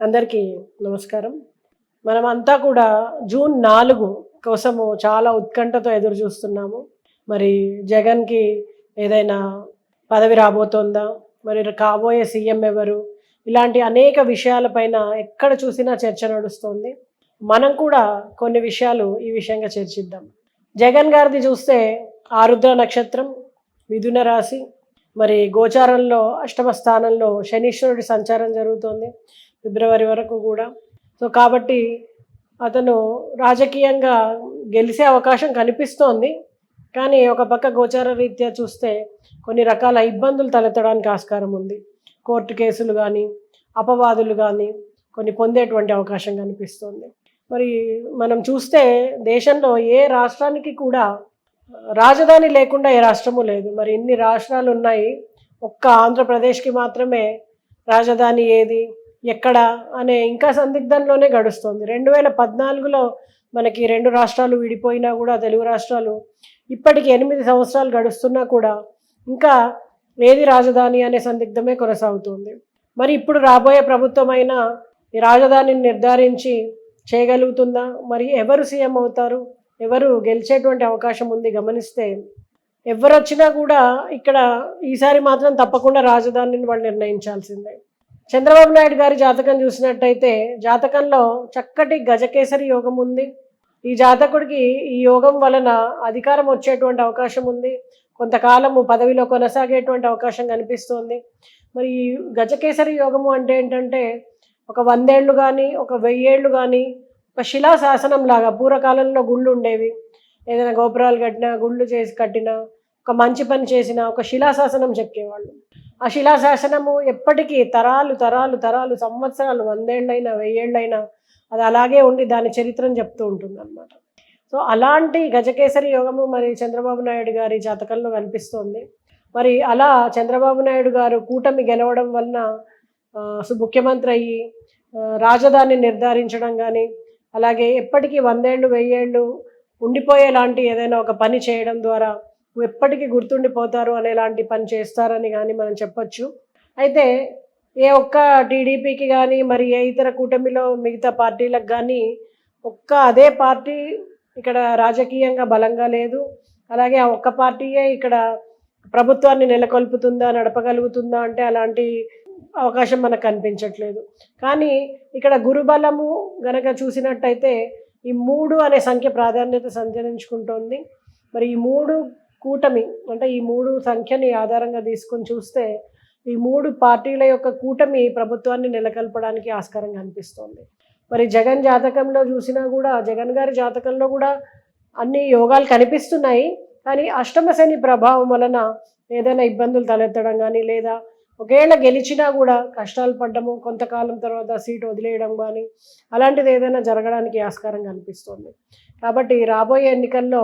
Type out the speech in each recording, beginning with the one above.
అందరికీ నమస్కారం. మనమంతా కూడా జూన్ నాలుగు కోసము చాలా ఉత్కంఠతో ఎదురు చూస్తున్నాము. మరి జగన్కి ఏదైనా పదవి రాబోతోందా? మరి కాబోయే సీఎం ఎవరు? ఇలాంటి అనేక విషయాలపైన ఎక్కడ చూసినా చర్చ నడుస్తోంది. మనం కూడా కొన్ని విషయాలు ఈ విషయంగా చర్చిద్దాం. జగన్ గారిది చూస్తే ఆరుద్ర నక్షత్రం మిథున రాశి మరి గోచారంలో అష్టమ స్థానంలో శనీశ్వరుడి సంచారం జరుగుతోంది. ఫిబ్రవరి వరకు కూడా. సో కాబట్టి అతను రాజకీయంగా గెలిచే అవకాశం కనిపిస్తోంది. కానీ ఒక పక్క గోచార రీత్యా చూస్తే కొన్ని రకాల ఇబ్బందులు తలెత్తడానికి ఆస్కారం ఉంది. కోర్టు కేసులు కానీ అపవాదులు కానీ కొన్ని పొందేటువంటి అవకాశం కనిపిస్తుంది. మరి మనం చూస్తే దేశంలో ఏ రాష్ట్రానికి కూడా రాజధాని లేకుండా ఏ రాష్ట్రము లేదు. మరి ఇన్ని రాష్ట్రాలు ఉన్నాయి. ఒక్క ఆంధ్రప్రదేశ్కి మాత్రమే రాజధాని ఏది? ఎక్కడ అనే ఇంకా సందిగ్ధంలోనే గడుస్తుంది. రెండు వేల పద్నాలుగులో మనకి రెండు రాష్ట్రాలు విడిపోయినా కూడా తెలుగు రాష్ట్రాలు ఇప్పటికి ఎనిమిది సంవత్సరాలు గడుస్తున్నా కూడా ఇంకా ఏది రాజధాని అనే సందిగ్ధమే కొనసాగుతుంది. మరి ఇప్పుడు రాబోయే ప్రభుత్వం అయినా ఈ రాజధానిని నిర్ధారించి చేయగలుగుతుందా? మరి ఎవరు సీఎం అవుతారు? ఎవరు గెలిచేటువంటి అవకాశం ఉంది గమనిస్తే ఎవరు వచ్చినా కూడా ఇక్కడ ఈసారి మాత్రం తప్పకుండా రాజధానిని వాళ్ళు నిర్ణయించాల్సిందే. చంద్రబాబు నాయుడు గారి జాతకం చూసినట్టయితే జాతకంలో చక్కటి గజకేసరి యోగం ఉంది. ఈ జాతకుడికి ఈ యోగం వలన అధికారం వచ్చేటువంటి అవకాశం ఉంది. కొంతకాలము పదవిలో కొనసాగేటువంటి అవకాశం కనిపిస్తోంది. మరి ఈ గజకేసరి యోగము అంటే ఏంటంటే ఒక వందేళ్ళు కానీ ఒక వెయ్యేళ్ళు కానీ ఒక శిలా శాసనం లాగా పూర్వకాలంలో గుళ్ళు ఉండేవి. ఏదైనా గోపురాలు కట్టినా గుళ్ళు చేసి కట్టినా ఒక మంచి పని చేసిన ఒక శిలాశాసనం చెప్పేవాళ్ళు ఆ శిలాశాసనము ఎప్పటికీ తరాలు తరాలు తరాలు సంవత్సరాలు వందేళ్ళైనా వెయ్యేళ్ళైనా అది అలాగే ఉండి దాని చరిత్రను చెప్తూ ఉంటుంది అనమాట సో అలాంటి గజకేసరి యోగము మరి చంద్రబాబు నాయుడు గారి జాతకంలో కనిపిస్తోంది. మరి అలా చంద్రబాబు నాయుడు గారు కూటమి గెలవడం వలన సు- ముఖ్యమంత్రి అయ్యి రాజధాని నిర్ధారించడం కానీ అలాగే ఎప్పటికీ వందేళ్ళు వెయ్యేళ్ళు ఉండిపోయేలాంటి ఏదైనా ఒక పని చేయడం ద్వారా ఎప్పటికీ గుర్తుండిపోతారు అనేలాంటి పని చేస్తారని కానీ మనం చెప్పొచ్చు. అయితే ఏ ఒక్క టీడీపీకి కానీ మరి ఏ ఇతర కూటమిలో మిగతా పార్టీలకు కానీ ఒక్క అదే పార్టీ ఇక్కడ రాజకీయంగా బలంగా లేదు. అలాగే ఆ ఒక్క పార్టీయే ఇక్కడ ప్రభుత్వాన్ని నెలకొల్పుతుందా నడపగలుగుతుందా అంటే అలాంటి అవకాశం మనకు కనిపించట్లేదు. కానీ ఇక్కడ గురుబలము గనక చూసినట్టయితే ఈ మూడు అనే సంఖ్య ప్రాధాన్యత సంచరించుకుంటోంది. మరి ఈ మూడు కూటమి అంటే ఈ మూడు సంఖ్యని ఆధారంగా తీసుకొని చూస్తే ఈ మూడు పార్టీల యొక్క కూటమి ప్రభుత్వాన్ని నెలకొల్పడానికి ఆస్కారం కనిపిస్తోంది మరి జగన్ జాతకంలో చూసినా కూడా జగన్ గారి జాతకంలో కూడా అన్ని యోగాలు కనిపిస్తున్నాయి. కానీ అష్టమశని ప్రభావం వలన ఏదైనా ఇబ్బందులు తలెత్తడం కానీ లేదా ఒకవేళ గెలిచినా కూడా కష్టాలు పడ్డము కొంతకాలం తర్వాత సీట్ వదిలేయడం కానీ అలాంటిది ఏదైనా జరగడానికి ఆస్కారం కనిపిస్తుంది కాబట్టి రాబోయే ఎన్నికల్లో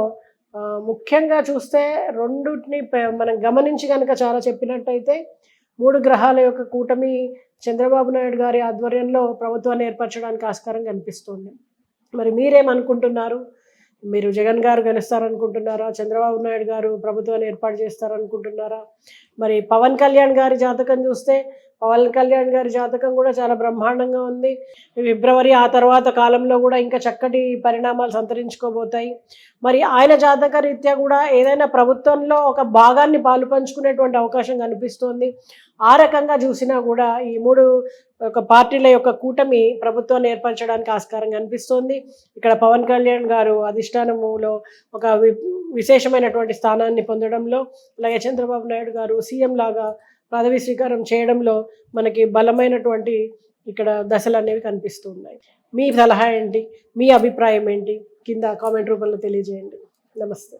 ముఖ్యంగా చూస్తే రెండుటిని మనం గమనించి కనుక చాలా చెప్పినట్టయితే మూడు గ్రహాల యొక్క కూటమి చంద్రబాబు నాయుడు గారి ఆధ్వర్యంలో ప్రభుత్వాన్ని ఏర్పరచడానికి ఆస్కారం కనిపిస్తుంది. మరి మీరేమనుకుంటున్నారు? మీరు జగన్ గారు గెలుస్తారనుకుంటున్నారా? చంద్రబాబు నాయుడు గారు ప్రభుత్వాన్ని ఏర్పాటు చేస్తారనుకుంటున్నారా? మరి పవన్ కళ్యాణ్ గారి జాతకం చూస్తే పవన్ కళ్యాణ్ గారి జాతకం కూడా చాలా బ్రహ్మాండంగా ఉంది. ఫిబ్రవరి ఆ తర్వాత కాలంలో కూడా ఇంకా చక్కటి పరిణామాలు సంతరించుకోబోతాయి. మరి ఆయన జాతక రీత్యా కూడా ఏదైనా ప్రభుత్వంలో ఒక భాగాన్ని పాలు పంచుకునేటువంటి అవకాశం కనిపిస్తోంది. ఆ రకంగా చూసినా కూడా ఈ మూడు ఒక పార్టీల యొక్క కూటమి ప్రభుత్వాన్ని ఏర్పరచడానికి ఆస్కారం కనిపిస్తోంది. ఇక్కడ పవన్ కళ్యాణ్ గారు అధిష్టానములో ఒక వి- విశేషమైనటువంటి స్థానాన్ని పొందడంలో అలాగే చంద్రబాబు నాయుడు గారు సీఎం లాగా పదవి స్వీకారం చేయడంలో మనకి బలమైనటువంటి ఇక్కడ దశలు అనేవి కనిపిస్తూ ఉన్నాయి. మీ సలహా ఏంటి? మీ అభిప్రాయం ఏంటి? కింద కామెంట్ రూపంలో తెలియజేయండి. నమస్తే.